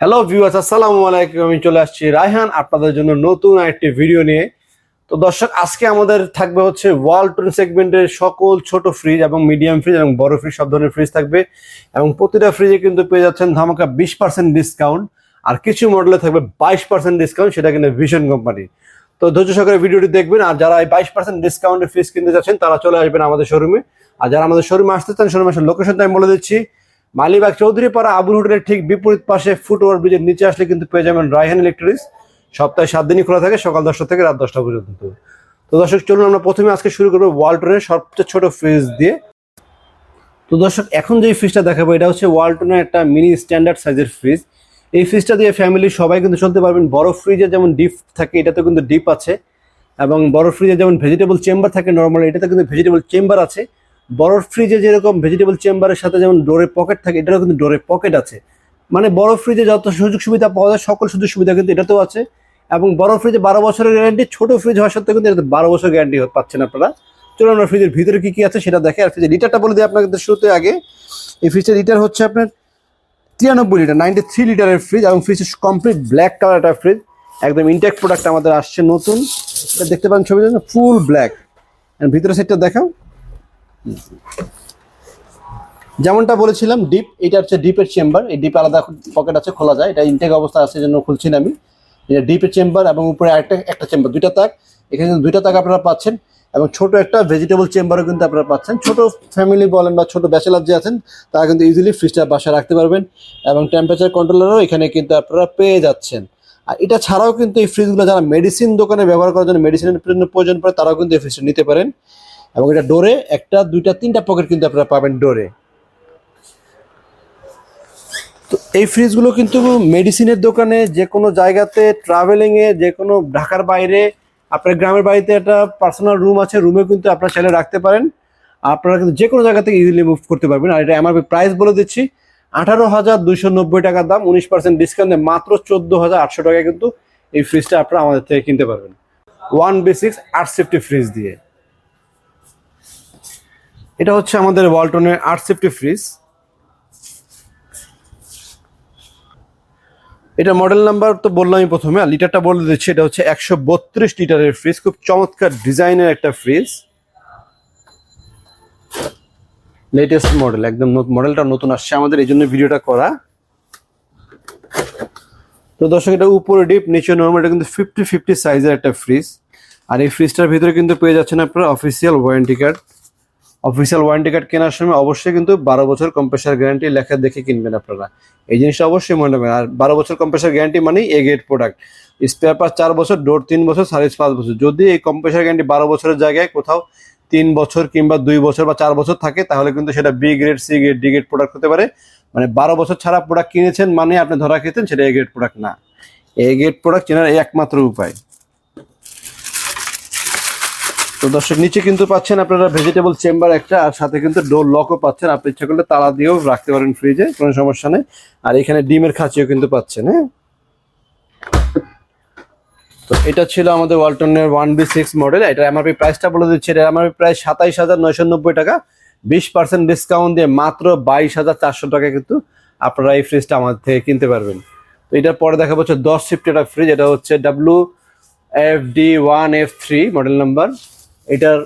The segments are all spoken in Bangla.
হ্যালো ভিউয়ার্স আসসালামু আলাইকুম আমি চলে আসছি রায়হান, আপনাদের জন্য নতুন একটি ভিডিও নিয়ে। তো দর্শক, আজকে আমাদের থাকবে হচ্ছে ওয়ালটন সেগমেন্টের সকল ছোট ফ্রিজ এবং মিডিয়াম ফ্রিজ এবং বড় ফ্রিজ সব ধরনের ফ্রিজ থাকবে। এবং প্রতিটা ফ্রিজে কিন্তু পেয়ে যাচ্ছেন ধামাকা বিশ পার্সেন্ট ডিসকাউন্ট আর কিছু মডেলে থাকবে বাইশ পার্সেন্ট ডিসকাউন্ট সেটা কিন্তু ভিশন কোম্পানি তো ধৈর্য সহকারে ভিডিওটি দেখবেন, আর যারা এই বাইশ পার্সেন্ট ডিসকাউন্টের ফ্রিজ কিনতে যাচ্ছেন, তারা চলে আসবেন আমাদের শোরুমে আর যারা আমাদের শোরুমে আসতে চান শোরুমে আসার লোকেশনটা আমি বলে দিচ্ছি। মালিবাগ চৌধুরী পাড়া আবুল হোটেলের ঠিক বিপরীত পাশে ফুটওভার ব্রিজের নিচে আসলে কিন্তু পেয়ে যাবেন রায়হান ইলেকট্রনিক্স। সপ্তাহে সাত দিনই খোলা থাকে, সকাল দশটা থেকে রাত দশটা পর্যন্ত। তো দর্শক, চলুন আমরা প্রথমে আজকে শুরু করব ওয়ালটনের সবচেয়ে ছোট ফ্রিজ দিয়ে। তো দর্শক, এখন যে ফ্রিজটা দেখাবো, এটা হচ্ছে ওয়ালটনের একটা মিনি স্ট্যান্ডার্ড সাইজের ফ্রিজ এই ফ্রিজটা দিয়ে ফ্যামিলির সবাই কিন্তু চলতে পারবেন, বড় ফ্রিজে যেমন ডিপ থাকে এটাতে কিন্তু ডিপ আছে। এবং বড় ফ্রিজে যেমন ভেজিটেবল চেম্বার থাকে নর্মাল এটাতে কিন্তু ভেজিটেবল চেম্বার আছে। বড় ফ্রিজে যেরকম ভেজিটেবল চেম্বারের সাথে যেমন ডোরে পকেট থাকে, এটারও কিন্তু ডোরে পকেট আছে। মানে বড় ফ্রিজে যত সুযোগ সুবিধা পাওয়া যায়, সকল সুযোগ সুবিধা কিন্তু এটাতেও আছে। এবং বড় ফ্রিজে বারো বছরের গ্যারান্টি ছোট ফ্রিজ হওয়া সত্ত্বেও কিন্তু এটাতে বারো বছর গ্যারান্টি পাচ্ছেন আপনারা। চলুন আমরা ফ্রিজের ভিতরে কি কি আছে সেটা দেখে, আর ফ্রিজের লিটারটা বলে দিই আপনাদের শুরুতে আগে। এই ফ্রিজের লিটার হচ্ছে আপনার তিরানব্বই লিটার নাইনটি থ্রি লিটারের ফ্রিজ এবং ফ্রিজ কমপ্লিট ব্ল্যাক কালার একটা ফ্রিজ একদম ইনটেক প্রোডাক্ট আমাদের আসছে নতুন। এটা দেখতে পান ছবি ফুল ব্ল্যাক ভিতরে সেটটা দেখাও। যেমনটা বলেছিলাম, ডিপ, এটা হচ্ছে ডিপের চেম্বার। এই ডিপ আলাদা পকেট আছে, খোলা যায়। এটা ইনটেক অবস্থা আছে জন্য খুলছি না আমি। এটা ডিপের চেম্বার এবং উপরে আরেকটা, একটা চেম্বার, দুইটা তাক। এখানে কিন্তু দুইটা তাক আপনারা পাচ্ছেন। এবং ছোট একটা ভেজিটেবল চেম্বারও কিন্তু আপনারা পাচ্ছেন। ছোট ফ্যামিলি বলেন বা ছোট ব্যাচেলার যে আছেন, তারা কিন্তু ইজিলি ফ্রিজটা বাসায় রাখতে পারবেন। এবং টেম্পারেচার কন্ট্রোলারও এখানে কিন্তু আপনারা পেয়ে যাচ্ছেন। আর এটা ছাড়াও কিন্তু এই ফ্রিজগুলো যারা মেডিসিন দোকানে ব্যবহার করার জন্য মেডিসিনের প্রয়োজন পড়ে, তারাও কিন্তু এই ফ্রিজটা নিতে পারেন। এবং এটা ডোরে একটা, দুইটা, তিনটা পকেট কিন্তু আপনারা পাবেন ডোরে। তো এই ফ্রিজগুলো কিন্তু মেডিসিনের দোকানে যে কোনো জায়গাতে ট্রাভেলিংয়ে যে কোনো ঢাকার বাইরে, আপনার গ্রামের বাড়িতে একটা পার্সোনাল রুম আছে রুমে কিন্তু আপনারা চাইলে রাখতে পারেন। আপনারা কিন্তু যে কোনো জায়গা থেকে ইজিলি মুভ করতে পারবেন। আর এটা এমআরপি প্রাইস বলে দিচ্ছি, আঠারো হাজার দুশো নব্বই টাকার দাম, উনিশ পার্সেন্ট ডিসকাউন্টে মাত্র চোদ্দ হাজার আটশো টাকায় কিন্তু এই ফ্রিজটা আপনারা আমাদের থেকে কিনতে পারবেন। ওয়ান বি সিক্স আট সেফটি ফ্রিজ দিয়ে। এটা হচ্ছে আমাদের ওয়ালটনের আট সেফটি ফ্রিজ। এটা মডেল নাম্বার তো বললামই প্রথমে, আর লিটারটা বলে দিচ্ছি, এটা হচ্ছে একশো বত্রিশ লিটারের ফ্রিজ, খুব চমৎকার ডিজাইনের একটা ফ্রিজ। লেটেস্ট মডেল একদম মডেলটা নতুন আসছে আমাদের, এই জন্য ভিডিওটা করা। তো দর্শক, এটা উপরে ডিপ নিচে নর্মাল এটা কিন্তু ফিফটি ফিফটি সাইজের একটা ফ্রিজ আর এই ফ্রিজটার ভিতরে কিন্তু পেয়ে যাচ্ছেন আপনারা official warranty card official warranty card কেনার সময় অবশ্যই কিন্তু বারো বছর কম্প্রেসার গ্যারান্টি লেখা দেখে কিনবেন আপনারা। এই জিনিসটা অবশ্যই মনে রাখবেন। আর বারো বছর কম্প্রেসার গ্যারান্টি মানেই এ গেট প্রোডাক্ট স্পেয়ার পার্ট চার বছর ডোর তিন বছর সার্ভিস পাঁচ বছর। যদি এই কম্প্রেসার গ্যারান্টি বারো বছরের জায়গায় কোথাও তিন বছর কিংবা দুই বছর বা চার বছর থাকে, তাহলে কিন্তু সেটা B grade C grade D grade product হতে পারে। মানে বারো বছর ছাড়া প্রোডাক্ট কিনেছেন মানে আপনি ধরা খেতেন সেটা এ গ্রেড প্রোডাক্ট না। এ গ্রেড প্রোডাক্ট এই একমাত্র উপায়। তো দর্শক, নিচে কিন্তু পাচ্ছেন আপনারা ভেজিটেবল চেম্বার একটা, আর সাথে কিন্তু ডোর লকও পাচ্ছেন। আপনি ইচ্ছা করলে তালা দিয়েও রাখতে পারেন ফ্রিজে কোনো সমস্যা নেই। আর এখানে ডিমের খাঁচিও কিন্তু পাচ্ছেন হ্যাঁ? তো এটা ছিল আমাদের ওয়ালটনের ওয়ান বি সিক্স মডেল এটা এমআরপি প্রাইসটা বলে দিচ্ছি। এটা এমআরপি প্রায় সাতাইশ হাজার নয়শো নব্বই টাকা। বিশ পার্সেন্ট ডিসকাউন্ট দিয়ে মাত্র বাইশ হাজার চারশো টাকা কিন্তু আপনারা এই ফ্রিজটা আমাদের থেকে কিনতে পারবেন। তো এটার পরে দেখা হচ্ছে দশ সিফটি একটা ফ্রিজ এটা হচ্ছে W F D one F three model number এটার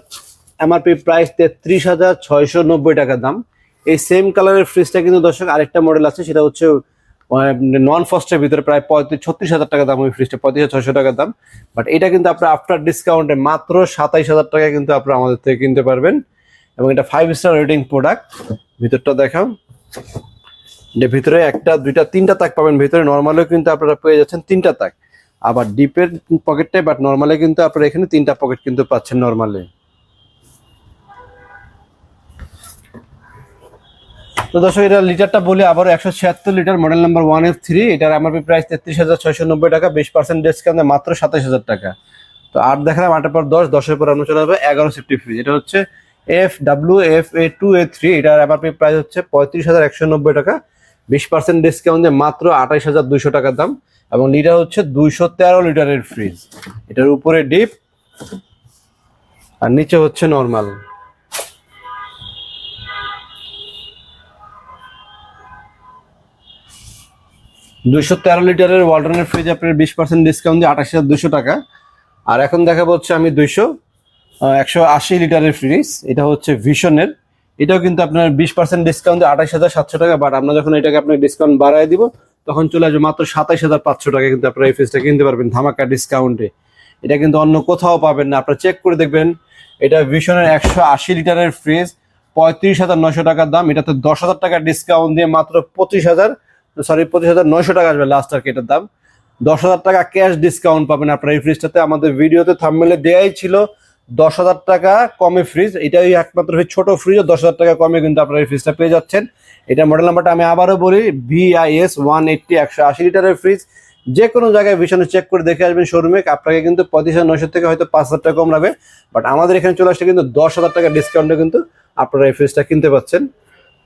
এমআরপি প্রাইস তেত্রিশ হাজার ছয়শো নব্বই টাকা দাম। এই সেম কালারের ফ্রিজটা কিন্তু দর্শক আরেকটা মডেল আছে, সেটা হচ্ছে নন ফস্টের ভিতরে প্রায় পঁয়ত্রিশ, ছত্রিশ হাজার টাকা দাম ওই ফ্রিজটা পঁয়ত্রিশ ছয়শো টাকা দাম। বাট এটা কিন্তু আপনার আফটার ডিসকাউন্টে মাত্র সাতাইশ হাজার টাকা কিন্তু আপনারা আমাদের থেকে কিনতে পারবেন। এবং এটা ফাইভ স্টার রেটিং প্রোডাক্ট ভিতরটা দেখাও। ভিতরে একটা, দুইটা, তিনটা তাক পাবেন। ভিতরে নর্মালেও কিন্তু আপনারা পেয়ে যাচ্ছেন তিনটা তাক। আবার ডিপের পকেটটাই বাট নর্মালে কিন্তু আপনারা এখানে তিনটা পকেট কিন্তু পাচ্ছেন নর্মালে তো দর্শক, এটা লিটারটা বলি আবার একশো ছিয়াত্তর litre model number one F three এটার এমআরপি প্রাইস তেত্রিশ হাজার ছয়শো নব্বই টাকা, বিশ পার্সেন্ট ডিসকাউন্টে মাত্র সাতাশ হাজার টাকা। তো আট দেখালাম, আটের পর দশ, দশের পর আমরা চলে যাব এগারো সিফটি ফ্রিজ এটা হচ্ছে F W F A two A three এটার এমআরপি প্রাইস হচ্ছে পঁয়ত্রিশ হাজার একশো নব্বই টাকা। বিশ পার্সেন্ট ডিসকাউন্টে মাত্র আঠাইশ হাজার দুইশো টাকার দাম এবং লিটার হচ্ছে দুইশো তেরো লিটারের ফ্রিজ এটার উপরে ডিপ আর নিচে হচ্ছে নর্মাল দুইশো তেরো লিটারের ওয়ালটনের ফ্রিজ আপনার বিশ পার্সেন্ট ডিসকাউন্ট দিয়ে আঠাশ হাজার দুশো টাকা। আর এখন দেখা হচ্ছে আমি দুইশো একশো আশি লিটারের ফ্রিজ এটা হচ্ছে ভিশনের এটাও কিন্তু আপনার বিশ পার্সেন্ট ডিসকাউন্ট আঠাশ হাজার সাতশো টাকা বাট আমরা যখন এটাকে আপনার ডিসকাউন্ট বাড়ায় দিব, তখন চলে আসবে মাত্র সাতাইশ হাজার পাঁচশো টাকা কিন্তু আপনারা এই ফ্রিজটা কিনতে পারবেন ধামাকা ডিসকাউন্টে এটা কিন্তু অন্য কোথাও পাবেন না। আপনারা চেক করে দেখবেন, এটা ভিশনের একশো আশি লিটারের ফ্রিজ পঁয়ত্রিশ হাজার নশো টাকার দাম। এটাতে দশ হাজার টাকা ডিসকাউন্ট দিয়ে মাত্র পঁচিশ হাজার সরি পঁচিশ হাজার নয়শো টাকা আসবে লাস্ট আর এটার দাম। দশ হাজার টাকা ক্যাশ ডিসকাউন্ট পাবেন আপনারা এই ফ্রিজটাতে আমাদের ভিডিওতে থামমেলে দেয়াই ছিল দশ হাজার টাকা কমে ফ্রিজ এটাই একমাত্র ছোট ফ্রিজ দশ হাজার টাকা কমে কিন্তু আপনারা এই ফ্রিজটা পেয়ে যাচ্ছেন। এটা মডেল নাম্বারটা আমি আবারও বলি ভিআইএস ওয়ান এইটটি একশো আশি লিটারের ফ্রিজ যে কোনো জায়গায় ভীষণে চেক করে দেখে আসবেন শোরুমে আপনাকে কিন্তু পঁয়ত্রিশ হাজার নয়শো থেকে হয়তো পাঁচ হাজার টাকা কম লাগবে। বাট আমাদের এখানে চলে আসলে কিন্তু দশ হাজার টাকা ডিসকাউন্টে কিন্তু আপনারা এই ফ্রিজটা কিনতে পাচ্ছেন।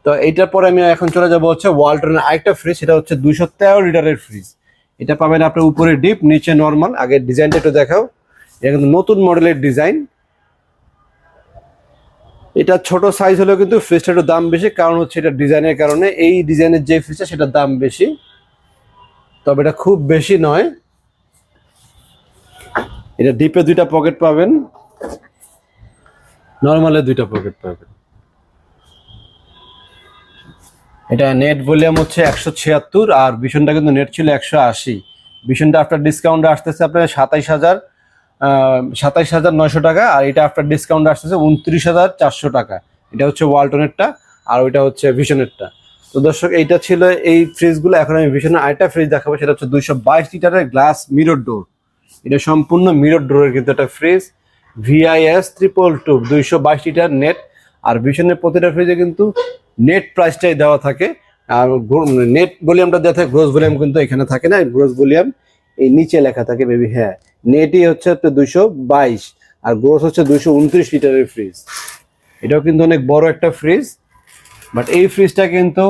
তো এইটার পরে আমি এখন চলে যাব হচ্ছে ওয়ালটনের আরেকটা ফ্রিজ সেটা হচ্ছে দুইশো তেরো লিটারের ফ্রিজ এটা পাবেন আপনার উপরে ডিপ নিচে নর্মাল আগে ডিজাইনটা একটু দেখাও। এটা কিন্তু নতুন মডেলের ডিজাইন। এটা ছোট সাইজ হলেও কিন্তু ফ্রিজটা একটু দাম বেশি, কারণ হচ্ছে এটা ডিজাইনের কারণে এই ডিজাইনের যে ফ্রিজটা সেটার দাম বেশি। তবে এটা খুব বেশি নয়। এটা ডিপে দুইটা পকেট পাবেন। নর্মালে দুইটা পকেট পাবেন। এটা নেট ভলিউম হচ্ছে একশো ছিয়াত্তর আর ভীষণটা কিন্তু নেট ছিল একশো আশি। ভীষণটা আফটার ডিসকাউন্ট আসতেছে আপনার সাতাইশ হাজার। সাতাইশ হাজার নয়শো টাকা, আর এটা আফটার ডিসকাউন্ট আসতেছে উনত্রিশ হাজার চারশো টাকা। এটা হচ্ছে ওয়ালটনেরটা আর ওইটা হচ্ছে ভিশনেরটা তো দর্শক, এইটা ছিল এই ফ্রিজগুলো এখন আমি ভীষণের আরেকটা ফ্রিজ দেখাবো, সেটা হচ্ছে দুইশো বাইশ লিটারের গ্লাস মিরর ডোর এটা সম্পূর্ণ মিরর ডোরের কিন্তু একটা ফ্রিজ ভিআইএস ট্রিপল টু দুইশো বাইশ লিটার নেট আর ভীষণের প্রতিটা ফ্রিজে কিন্তু নেট প্রাইসটাই দেওয়া থাকে। আর নেট ভলিউমটা দেওয়া থাকে গ্রোস ভলিউম কিন্তু এখানে থাকে না গ্রোস ভলিউম এই নিচে লেখা থাকে বেবি হ্যাঁ। নেটই হচ্ছে দুইশো বাইশ, আর গ্রোস হচ্ছে দুইশো উনত্রিশ লিটারের ফ্রিজ এটাও কিন্তু অনেক বড় একটা ফ্রিজ বাট এই ফ্রিজটা কিন্তু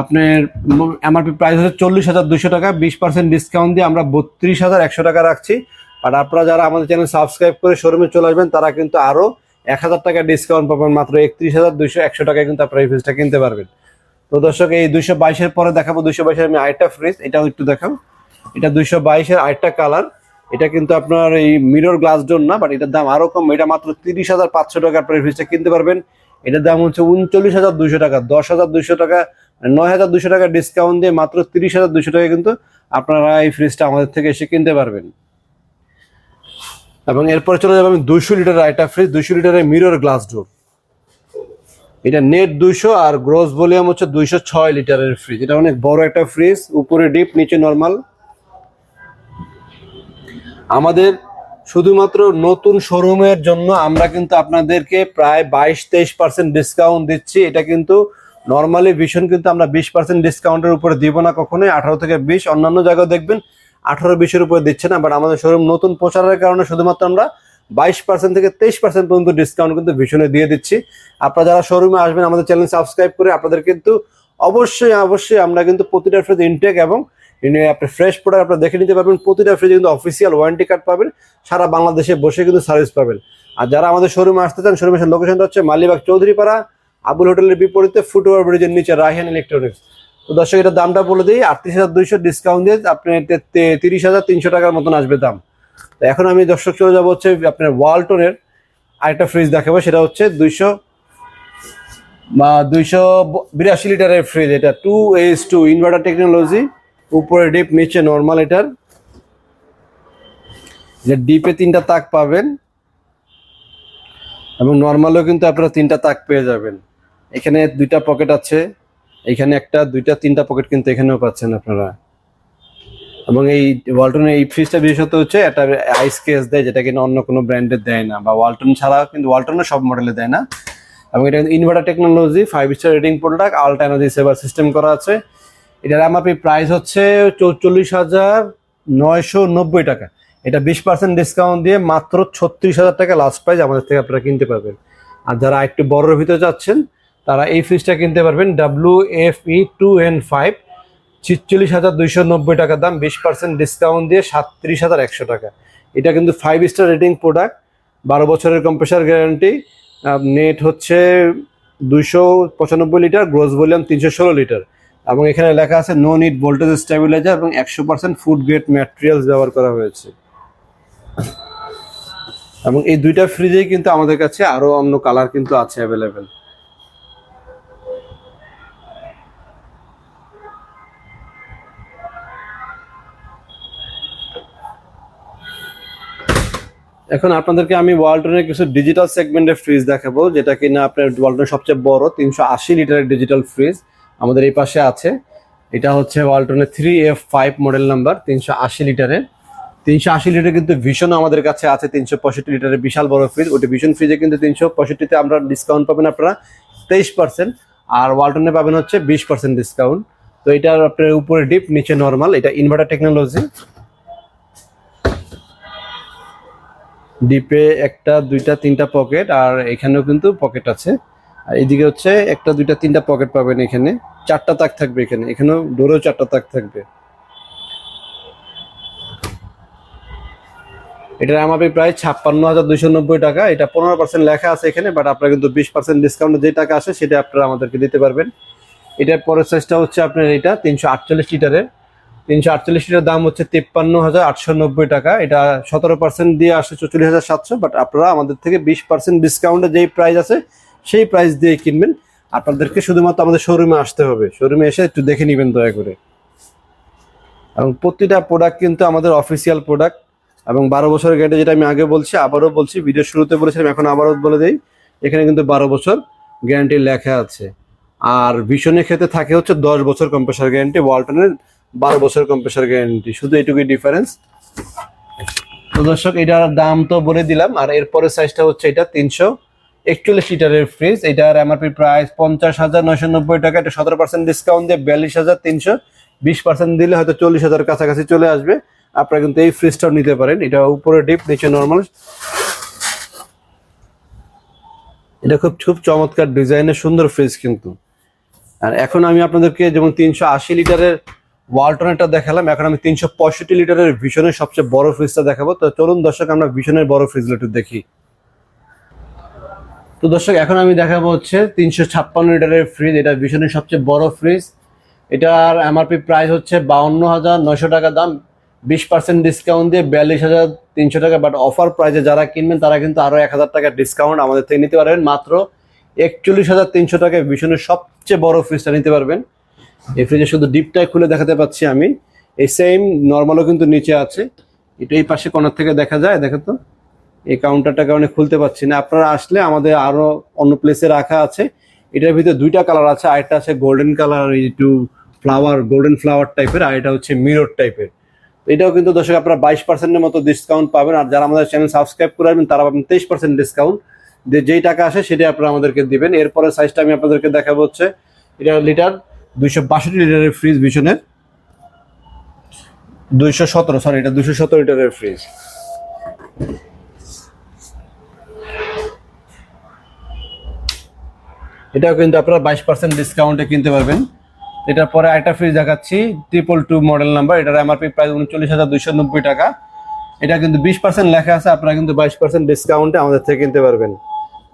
আপনার এমআরপি প্রাইস হচ্ছে চল্লিশ হাজার দুশো টাকা, বিশ পার্সেন্ট ডিসকাউন্ট দিয়ে আমরা বত্রিশ হাজার একশো টাকা রাখছি। আর আপনারা যারা আমাদের চ্যানেল সাবস্ক্রাইব করে শোরুমে চলে আসবেন, তারা কিন্তু আরও এক হাজার টাকা ডিসকাউন্ট পাবেন, মাত্র একত্রিশ হাজার দুশো একশো টাকায় কিন্তু আপনারা এই ফ্রিজটা কিনতে পারবেন। তো দর্শক, এই দুশো বাইশের পরে দেখাবো দুশো বাইশের আমি আরেকটা ফ্রিজ এটাও একটু দেখাও। এটা দুশো বাইশের আরেকটা কালার এটা কিন্তু আপনার এই মিরর গ্লাস ডোর না বাট এটার দাম আরও কম। এটা মাত্র তিরিশ হাজার পাঁচশো টাকার এই ফ্রিজটা কিনতে পারবেন। এটার দাম হচ্ছে উনচল্লিশ হাজার দুইশো টাকা, দশ হাজার দুইশো টাকা, নয় হাজার দুশো টাকা ডিসকাউন্ট দিয়ে মাত্র তিরিশ হাজার দুশো টাকা কিন্তু আপনারা এই ফ্রিজটা আমাদের থেকে এসে কিনতে পারবেন। এবং এরপরে চলে যাবে আমি দুইশো লিটার একটা ফ্রিজ দুইশো লিটারের মিরর গ্লাস ডোর এটা নেট দুইশো আর গ্রোস ভলিউম হচ্ছে দুইশো ছয় লিটারের ফ্রিজ এটা অনেক বড় একটা ফ্রিজ উপরে ডিপ নিচে নর্মাল আমাদের শুধুমাত্র নতুন শোরুমের জন্য আমরা কিন্তু আপনাদেরকে প্রায় বাইশ, তেইশ পার্সেন্ট ডিসকাউন্ট দিচ্ছি। এটা কিন্তু নর্মালি ভীষণ কিন্তু আমরা বিশ পার্সেন্ট ডিসকাউন্টের উপরে দিব না কখনোই। আঠারো থেকে বিশ, অন্যান্য জায়গায় দেখবেন আঠারো বিশের উপরে দিচ্ছে না বাট আমাদের শোরুম নতুন প্রচারের কারণে শুধুমাত্র আমরা বাইশ পার্সেন্ট থেকে তেইশ পার্সেন্ট পর্যন্ত ডিসকাউন্ট কিন্তু ভীষণে দিয়ে দিচ্ছি। আপনারা যারা শোরুমে আসবেন, আমাদের চ্যানেল সাবস্ক্রাইব করে আপনাদের কিন্তু অবশ্যই অবশ্যই আমরা কিন্তু প্রতিটা ফ্রিজ ইনটেক এবং আপনি ফ্রেশ প্রোডাক্ট আপনারা দেখে নিতে পারবেন। প্রতিটা ফ্রিজে কিন্তু অফিসিয়াল ওয়ারেন্টি কার্ড পাবেন। সারা বাংলাদেশে বসে কিন্তু সার্ভিস পাবেন। আর যারা আমাদের শোরুমে আসতে চান শোরুমের লোকেশনটা হচ্ছে মালিবাগ চৌধুরীপাড়া, আবুল হোটেলের বিপরীতে ফুটওভার ব্রিজের নিচে রাহিয়ান ইলেকট্রনিক্স তো দর্শক, এটার দামটা বলে দিই, আটত্রিশ হাজার দুইশো ডিসকাউন্ট দিয়ে আপনি তিরিশ হাজার তিনশো টাকার মতন আসবে দাম। তো এখন আমি দর্শক, চলে যাব হচ্ছে আপনার ওয়ালটনের আরেকটা ফ্রিজ দেখাবো, সেটা হচ্ছে দুইশো বা দুইশো বিরাশি লিটারের ফ্রিজ এটা two H two inverter technology উপরে ডিপ নিচে নর্মাল এটার। এটা ডিপে তিনটা তাক পাবেন। এবং নর্মালও কিন্তু আপনারা তিনটা তাক পেয়ে যাবেন। এখানে দুইটা পকেট আছে। এখানে একটা, দুইটা, তিনটা পকেট কিন্তু এখানেও পাচ্ছেন আপনারা। এবং এই ওয়ালটনের এই ফ্রিজটা বিশেষত হচ্ছে একটা আইস কেস দেয় যেটা কিনা অন্য কোনো ব্র্যান্ডের দেয় না। বা ওয়ালটন ছাড়া কিন্তু ওয়ালটনের সব মডেলে দেয় না। এবং এটা inverter technology five star rating product ultra energy saver system করা আছে। এটার এমআরপি প্রাইস হচ্ছে চৌচল্লিশ হাজার নয়শো নব্বই টাকা। এটা বিশ পার্সেন্ট ডিসকাউন্ট দিয়ে মাত্র ছত্রিশ হাজার টাকা লাস্ট প্রাইস আমাদের থেকে আপনারা কিনতে পারবেন। আর যারা একটু বড়োর ভিতরে যাচ্ছেন, তারা এই ফ্রিজটা কিনতে পারবেন W F E two N five ছিচল্লিশ হাজার দুইশো নব্বই টাকা দাম, বিশ পার্সেন্ট ডিসকাউন্ট দিয়ে সাতত্রিশ হাজার একশো টাকা। এটা কিন্তু ফাইভ স্টার রেটিং প্রোডাক্ট বারো বছরের কম্প্রেসার গ্যারান্টি নেট হচ্ছে দুইশো পঁচানব্বই লিটার গ্রোস ভলিউম তিনশো ষোলো লিটার। এবং এখানে লেখা আছে নো নিড ভোল্টেজ স্টেবিলাইজার এবং একশো পার্সেন্ট ফুড গ্রেড ম্যাটেরিয়ালস ব্যবহার করা হয়েছে। এবং এই দুইটা ফ্রিজেই কিন্তু আমাদের কাছে আরও অন্য কালার কিন্তু আছে অ্যাভেলেবেল এখন আপনাদেরকে আমি ওয়ালটনের কিছু ডিজিটাল সেগমেন্টের ফ্রিজ দেখাবো, যেটা কিনা আপনার ওয়ালটনের সবচেয়ে বড় তিনশো আশি লিটারের ডিজিটাল ফ্রিজ আমাদের এই পাশে আছে। এটা হচ্ছে ওয়ালটনের three F five model number তিনশো আশি লিটারের। তিনশো আশি লিটার কিন্তু ভীষণ আমাদের কাছে আছে, তিনশো পঁয়ষট্টি লিটারের বিশাল বড় ফ্রিজ ওটি ভীষণ ফ্রিজে কিন্তু তিনশো পঁয়ষট্টিতে আমরা ডিসকাউন্ট পাবেন আপনারা তেইশ পার্সেন্ট আর ওয়ালটনে পাবেন হচ্ছে বিশ পার্সেন্ট ডিসকাউন্ট তো এটার আপনার উপরে ডিপ নিচে নর্মাল এটা ইনভার্টার টেকনোলজি ডিপে একটা, দুইটা, তিনটা পকেট আর এখানেও কিন্তু পকেট আছে। আর এদিকে হচ্ছে একটা, দুইটা, তিনটা পকেট পাবেন এখানে। চারটা তাক থাকবে এখানে। এখানেও ডোরেও চারটা তাক থাকবে। এটার এমআরপি প্রায় ছাপ্পান্ন হাজার দুইশো নব্বই টাকা। এটা পনেরো পার্সেন্ট লেখা আছে এখানে বাট আপনারা কিন্তু বিশ পার্সেন্ট ডিসকাউন্টে যে টাকা আসে সেটা আপনারা আমাদেরকে দিতে পারবেন। এটার পরের সাইজটা হচ্ছে আপনার এটা তিনশো আটচল্লিশ লিটারের। তিনশো আটচল্লিশ লিটার দাম হচ্ছে তিপ্পান্ন হাজার আটশো নব্বই টাকা। এটা সতেরো পার্সেন্ট দিয়ে আসে চল্লিশ হাজার সাতশো বাট আপনারা আমাদের থেকে বিশ পার্সেন্ট ডিসকাউন্টে যেই প্রাইস আছে সেই প্রাইস দিয়ে কিনবেন। আপনাদেরকে শুধুমাত্র আমাদের শোরুমে আসতে হবে। শোরুমে এসে একটু দেখে নেবেন দয়া করে। এবং প্রতিটা প্রোডাক্ট কিন্তু আমাদের অফিসিয়াল প্রোডাক্ট এবং বারো বছরের গ্যারান্টি যেটা আমি আগে বলছি, আবারও বলছি ভিডিও শুরুতে বলেছিলাম, এখন আবারও বলে দেই, এখানে কিন্তু বারো বছর গ্যারান্টি লেখা আছে। আর ভীষণের ক্ষেত্রে থাকে হচ্ছে দশ বছর কম্প্রেসার গ্যারান্টি ওয়ালটনের বারো বছর কম্প্রেসার গ্যারান্টি শুধু এটুকুই ডিফারেন্স তো দর্শক, এটার দাম তো বলে দিলাম, আর এরপরের সাইজটা হচ্ছে এটা তিনশো। একচল্লিশ লিটারের ফ্রিজ এটার এমআরপি প্রাইস পঞ্চাশ হাজার নয়শো নব্বই টাকা। এটা সতেরো পার্সেন্ট ডিসকাউন্ট দিয়ে বিয়াল্লিশ হাজার তিনশো। বিশ পার্সেন্ট দিলে হয়তো চল্লিশ হাজার কাছাকাছি চলে আসবে। আপনারা কিন্তু এই ফ্রিজটাও নিতে পারেন। এটা উপরে ডিপ নিচে নর্মাল এটা খুব খুব চমৎকার ডিজাইনের সুন্দর ফ্রিজ কিন্তু। আর এখন আমি আপনাদেরকে যেমন তিনশো আশি লিটারের ওয়ালটনেরটা দেখালাম। এখন আমি তিনশো পঁয়ষট্টি লিটারের ভিশনের সবচেয়ে বড় ফ্রিজটা দেখাবো। তো চলুন দর্শক, আমরা ভিশনের বড় ফ্রিজটা একটু দেখি। তো দর্শক, এখন আমি দেখাবো হচ্ছে তিনশো ছাপ্পান্ন লিটারের ফ্রিজ এটা ভিশনের সবচেয়ে বড় ফ্রিজ এটার এমআরপি প্রাইস হচ্ছে বাউন্ন হাজার নয়শো টাকা দাম, বিশ পার্সেন্ট ডিসকাউন্ট দিয়ে বিয়াল্লিশ হাজার তিনশো টাকা বাট অফার প্রাইসে যারা কিনবেন, তারা কিন্তু আরও এক হাজার টাকা ডিসকাউন্ট আমাদের থেকে নিতে পারবেন। মাত্র একচল্লিশ হাজার তিনশো টাকায় ভীষণের সবচেয়ে বড় ফ্রিজটা নিতে পারবেন। এই ফ্রিজে শুধু ডিপটাই খুলে দেখাতে পাচ্ছি আমি। এই সেম নর্মালও কিন্তু নিচে আছে। এটা এই পাশে কর্নার থেকে দেখা যায় দেখো তো। এই কাউন্টারটা কারণে খুলতে পারছি না। আপনারা আসলে আমাদের আরও অন্য প্লেসে রাখা আছে। এটার ভিতরে দুইটা কালার আছে, আরেকটা আছে গোল্ডেন কালার একটু ফ্লাওয়ার গোল্ডেন ফ্লাওয়ার টাইপের আর এটা হচ্ছে মিরর টাইপের এটাও কিন্তু দর্শক আপনারা বাইশ পার্সেন্টের মতো ডিসকাউন্ট পাবেন, আর যারা আমাদের চ্যানেল সাবস্ক্রাইব করে রাখবেন তারা পাবেন তেইশ পার্সেন্ট ডিসকাউন্ট যে যেই টাকা আসে, সেটাই আপনারা আমাদেরকে দিবেন। এরপরে সাইজটা আমি আপনাদেরকে দেখাবো হচ্ছে, এটা লিটার দুইশো বাষট্টি লিটারের ফ্রিজ ভীষণের দুইশো সতেরো সরি এটা দুইশো সতেরো লিটারের ফ্রিজ এটাও কিন্তু আপনারা বাইশ পার্সেন্ট ডিসকাউন্টে কিনতে পারবেন। এটার পরে আরেকটা ফ্রিজ দেখাচ্ছি ট্রিপল টু মডেল নাম্বার এটার এমআরপি প্রাইস উনচল্লিশ হাজার দুইশো নব্বই টাকা। এটা কিন্তু বিশ পার্সেন্ট লেখা আছে, আপনারা কিন্তু বাইশ পার্সেন্ট ডিসকাউন্টে আমাদের থেকে কিনতে পারবেন।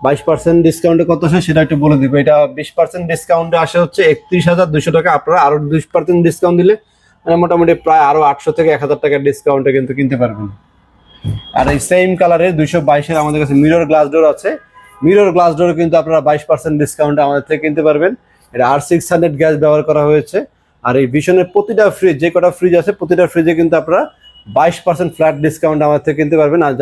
বাইশ পার্সেন্ট ডিসকাউন্টে কত আসে সেটা একটু বলে দিব। এটা বিশ পার্সেন্ট ডিসকাউন্টে আসে হচ্ছে একত্রিশ হাজার দুশো টাকা। আপনারা আরও বিশ পার্সেন্ট ডিসকাউন্ট দিলে মানে মোটামুটি প্রায় আরও আটশো থেকে এক হাজার টাকার ডিসকাউন্টে কিন্তু কিনতে পারবেন। আর এই সেম কালারের দুইশো বাইশের আমাদের কাছে মিরর গ্লাস ডোর আছে। মিরর গ্লাস ডোর কিন্তু আপনারা বাইশ পার্সেন্ট ডিসকাউন্টে আমাদের থেকে কিনতে পারবেন। এটা আর সিক্স হান্ড্রেড গ্যাস ব্যবহার করা হয়েছে। আর এই ভীষণের প্রতিটা ফ্রিজ যে কটা ফ্রিজ আছে, প্রতিটা ফ্রিজে কিন্তু আপনারা বাইশ পার্সেন্ট ফ্ল্যাট ডিসকাউন্ট আমাদের থেকে কিনতে পারবেন। আর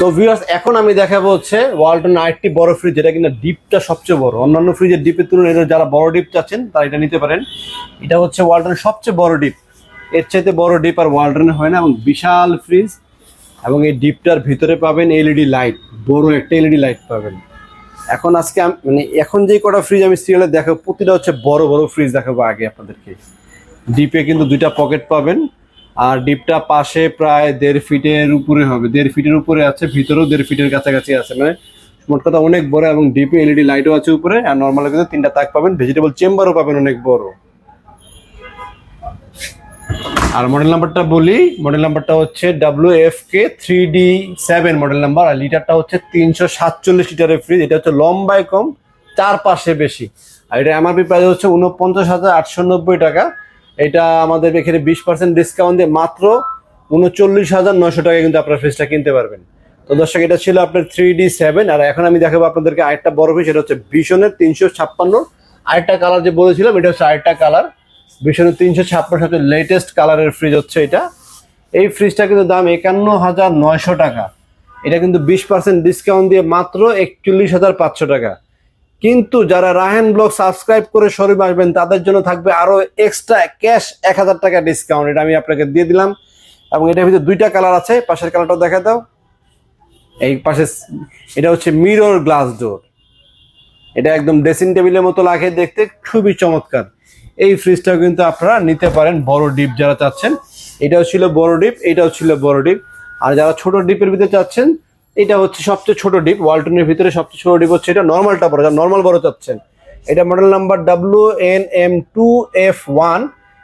তো ভিউয়ার্স এখন আমি দেখাবো হচ্ছে ওয়ালটন আরেকটি বড় ফ্রিজ যেটা কিনা ডিপটা সবচেয়ে বড়। অন্যান্য ফ্রিজের ডিপের তুলনায় যারা বড় ডিপ চাচ্ছেন, তারা এটা নিতে পারেন। এটা হচ্ছে ওয়ালটনের সবচেয়ে বড় ডিপ। এর চাইতে বড় ডিপ আর ওয়ালটনের হয় না এবং বিশাল ফ্রিজ এবং এই ডিপটার ভিতরে পাবেন এলইডি লাইট, বড় একটা এলইডি লাইট পাবেন। এখন আজকে মানে এখন যে কটা ফ্রিজ আমি সিরিয়ালে দেখাবো, প্রতিটা হচ্ছে বড় বড় ফ্রিজ দেখাবো আগে আপনাদেরকে। ডিপে কিন্তু দুইটা পকেট পাবেন, আর ডিপটা পাশে প্রায় দেড় ফিটের উপরে হবে। দেড় ফিটের উপরে আছে, ভিতরেও দেড় ফিটের কাছাকাছি আছে। মানে মোট কথা অনেক বড় এবং ডিপে এলইডি লাইটও আছে উপরে, আর নর্মাল কিন্তু তিনটা তাক পাবেন ভেজিটেবল চেম্বারও পাবেন অনেক বড়। আর মডেল নাম্বারটা বলি মডেল নাম্বারটা হচ্ছে W F K three D seven model number আর লিটারটা হচ্ছে তিনশো সাতচল্লিশ লিটারের ফ্রিজ এটা হচ্ছে লম্বায় কম চার পাশে বেশি। আর এটা এমআরপি প্রাইস হচ্ছে উনপঞ্চাশ হাজার আটশো নব্বই টাকা। এটা আমাদের এখানে বিশ পার্সেন্ট ডিসকাউন্ট দিয়ে মাত্র উনচল্লিশ হাজার নশো টাকা কিন্তু আপনার ফ্রিজটা কিনতে পারবেন। তো দর্শক, এটা ছিল আপনার থ্রি ডি সেভেন আর এখন আমি দেখাবো আপনাদেরকে আরেকটা বড় ফ্রিজ এটা হচ্ছে ভীষণের তিনশো ছাপ্পান্ন। আরেকটা কালার যে বলেছিলাম, এটা হচ্ছে আরেকটা কালার ভীষণের তিনশো ছাপ্পান্ন সবচেয়ে লেটেস্ট কালারের ফ্রিজ হচ্ছে এটা। এই ফ্রিজটা কিন্তু দাম একান্ন হাজার নয়শো টাকা। এটা কিন্তু বিশ পার্সেন্ট ডিসকাউন্ট দিয়ে মাত্র একচল্লিশ হাজার পাঁচশো টাকা। কিন্তু যারা রায়হান ব্লগ সাবস্ক্রাইব করে শোরুম আসবেন, তাদের জন্য থাকবে আরও এক্সট্রা ক্যাশ এক হাজার টাকা ডিসকাউন্ট এটা আমি আপনাকে দিয়ে দিলাম। এবং এটার ভিতরে দুইটা কালার আছে। পাশের কালারটা দেখা দাও। এই পাশে এটা হচ্ছে মিরর গ্লাস ডোর এটা একদম ড্রেসিং টেবিলের মতো লাগে দেখতে। খুবই চমৎকার। এই ফ্রিজটাও কিন্তু আপনারা নিতে পারেন বড় ডিপ যারা চাচ্ছেন। এটাও ছিল বড় ডিপ এটাও ছিল বড় ডিপ আর যারা ছোট ডিপের ভিতরে চাচ্ছেন, এটা হচ্ছে সবচেয়ে ছোট ডিপ ওয়ালটনের ভিতরে সবচেয়ে ছোট ডিপ হচ্ছে এটা নর্মালটা বড়, যারা নর্মাল বড় চাচ্ছেন। এটা model number W N M two F one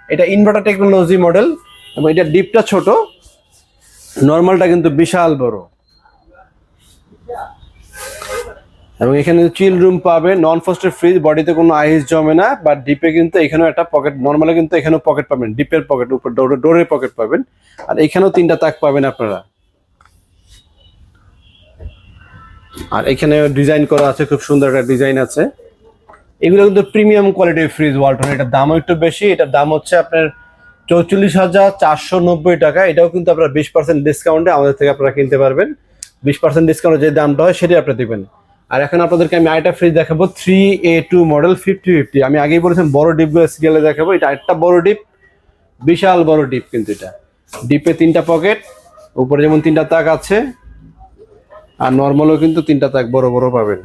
এটা ইনভার্টার টেকনোলজি মডেল এবং এটা ডিপটা ছোট। নর্মালটা কিন্তু বিশাল বড়। এবং এখানে চিল রুম পাবে নন ফ্রস্টেড ফ্রিজ বডিতে কোনো আইস জমে না বা ডিপে কিন্তু এখানেও একটা পকেট নর্মালে কিন্তু এখানেও পকেট পাবেন ডিপের পকেট উপর ডোরের পকেট পাবেন। আর এখানেও তিনটা তাক পাবেন আপনারা। আর এখানে ডিজাইন করা আছে, খুব সুন্দর একটা ডিজাইন আছে। এগুলো কিন্তু প্রিমিয়াম কোয়ালিটির ফ্রিজ ওয়ালটন এটার দামও একটু বেশি, এটার দাম হচ্ছে আপনার চৌচল্লিশ হাজার চারশো নব্বই টাকা। এটাও কিন্তু আপনারা বিশ পার্সেন্ট ডিসকাউন্টে আমাদের থেকে আপনারা কিনতে পারবেন। বিশ পার্সেন্ট ডিসকাউন্টে যে দামটা হয়, সেটাই আপনারা দেবেন। আর এখন আপনাদেরকে আমি আরেকটা ফ্রিজ দেখাবো three A two model fifty fifty আমি আগেই বলেছিলাম, বড় ডিপগুলো সিরিয়ালে দেখাবো, এটা একটা বড় ডিপ বিশাল বড় ডিপ কিন্তু এটা। ডিপে তিনটা পকেট উপরে যেমন তিনটা তাক আছে, আর নর্মালও কিন্তু তিনটা তাক বড় বড় পাবেন।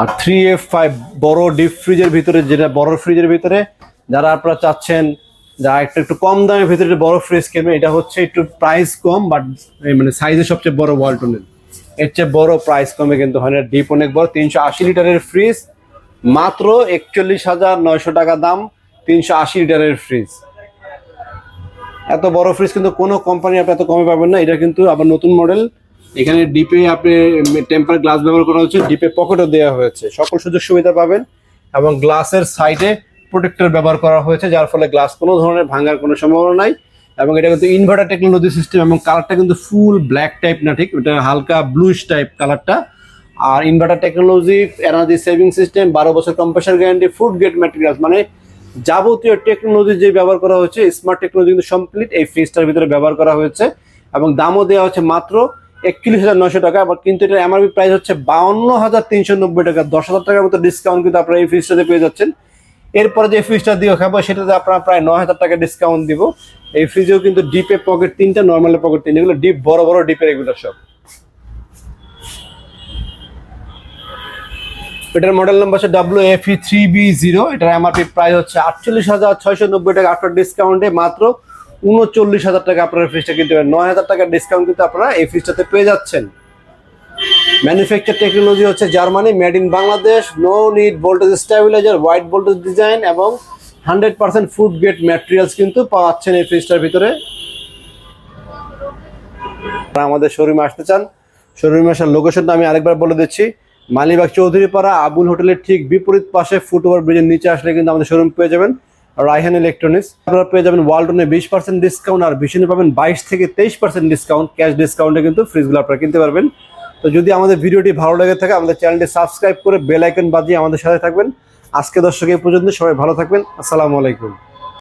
আর থ্রি এফ ফাইভ বড় ডিপ ফ্রিজের ভিতরে, যেটা বড় ফ্রিজের ভিতরে, যারা আপনারা চাচ্ছেন যা একটা একটু কম দামের ভিতরে বড় ফ্রিজ কিনবেন এটা হচ্ছে একটু প্রাইস কম বাট মানে সাইজে সবচেয়ে বড় ওয়ালটনের এর চেয়ে বড় প্রাইস কমে কিন্তু হয় না। ডিপ অনেক বড়, তিনশো আশি লিটারের ফ্রিজ মাত্র একচল্লিশ হাজার নয়শো টাকা দাম, তিনশো আশি লিটারের ফ্রিজ এত বড় ফ্রিজ কিন্তু কোনো কোম্পানি আপনি এত কমে পাবেন না, এটা কিন্তু আবার নতুন মডেল এখানে ডিপে আপনি টেম্পার গ্লাস ব্যবহার করা হচ্ছে ডিপে পকেটও দেওয়া হয়েছে। সকল সুযোগ সুবিধা পাবেন এবং গ্লাসের সাইডে প্রোটেক্টর ব্যবহার করা হয়েছে, যার ফলে গ্লাস কোনো ধরনের ভাঙার কোনো সম্ভাবনা নাই এবং এটা কিন্তু ইনভার্টার টেকনোলজি সিস্টেম এবং কালারটা কিন্তু ফুল ব্ল্যাক টাইপ না, ঠিক? এটা হালকা ব্লুইশ টাইপ কালারটা আর inverter technology energy saving system বারো বছর compressor guarantee food grade materials মানে যাবতীয় টেকনোলজি যে ব্যবহার করা হয়েছে স্মার্ট টেকনোলজি কিন্তু কমপ্লিট এই ফ্রিজটার ভিতরে ব্যবহার করা হয়েছে। এবং দামও দেওয়া হচ্ছে মাত্র একচল্লিশ হাজার নশো টাকা আবার কিন্তু এটার এমআরপি প্রাইস হচ্ছে বাউন্ন হাজার তিনশো নব্বই টাকা। দশ হাজার টাকার মতো ডিসকাউন্ট কিন্তু আপনারা এই ফ্রিজটাতে পেয়ে যাচ্ছেন। এরপরে যে ফ্রিজটা দিয়ে খাব সেটাতে আপনার প্রায় নয় হাজার টাকা ডিসকাউন্ট দিব। এই ফ্রিজেও কিন্তু ডিপে পকেট তিনটা নর্মাল পকেট তিনটা, এগুলো ডিপ বড় বড় ডিপের এগুলো সব। এটার মডেল নাম্বার হচ্ছে W F three B zero এটার এমআরপি প্রাইস হচ্ছে আটচল্লিশ হাজার ছয়শো নব্বই টাকা আফটার ডিসকাউন্টে মাত্র উনচল্লিশ হাজার টাকা আপনারা ফ্রিজটা কিনতে পারেন। নয় হাজার টাকার ডিসকাউন্ট কিন্তু আপনারা এই ফ্রিজটাতে পেয়ে যাচ্ছেন। ম্যানুফ্যাকচার টেকনোলজি হচ্ছে Germany made in Bangladesh no need voltage stabiliser wide voltage design এবং hundred percent food grade materials কিন্তু পাচ্ছেন এই ফ্রিজটার ভিতরে। আমাদের শোরুমে আসতে চান শোরুমে আসার লোকেশনটা আমি আরেকবার বলে দিচ্ছি। মালিবাগ চৌধুরীপাড়া, আবুল হোটেলের ঠিক বিপরীত পাশে ফুটওভার ব্রিজের নিচে আসলে কিন্তু আমাদের শোরুম পেয়ে যাবেন রাইহান ইলেকট্রনিক্স আপনারা পেয়ে যাবেন ওয়ালটনে বিশ পার্সেন্ট ডিসকাউন্ট আর ভীষণে পাবেন বাইশ থেকে তেইশ পার্সেন্ট ডিসকাউন্ট ক্যাশ ডিসকাউন্টে কিন্তু ফ্রিজগুলো আপনারা কিনতে পারবেন। তো যদি আমাদের ভিডিওটি ভালো লেগে থাকে, আমাদের চ্যানেলটি সাবস্ক্রাইব করে বেল আইকন বাজিয়ে আমাদের সাথে থাকবেন। আজকে দর্শক এই পর্যন্ত, সবাই ভালো থাকবেন। আসসালামু আলাইকুম।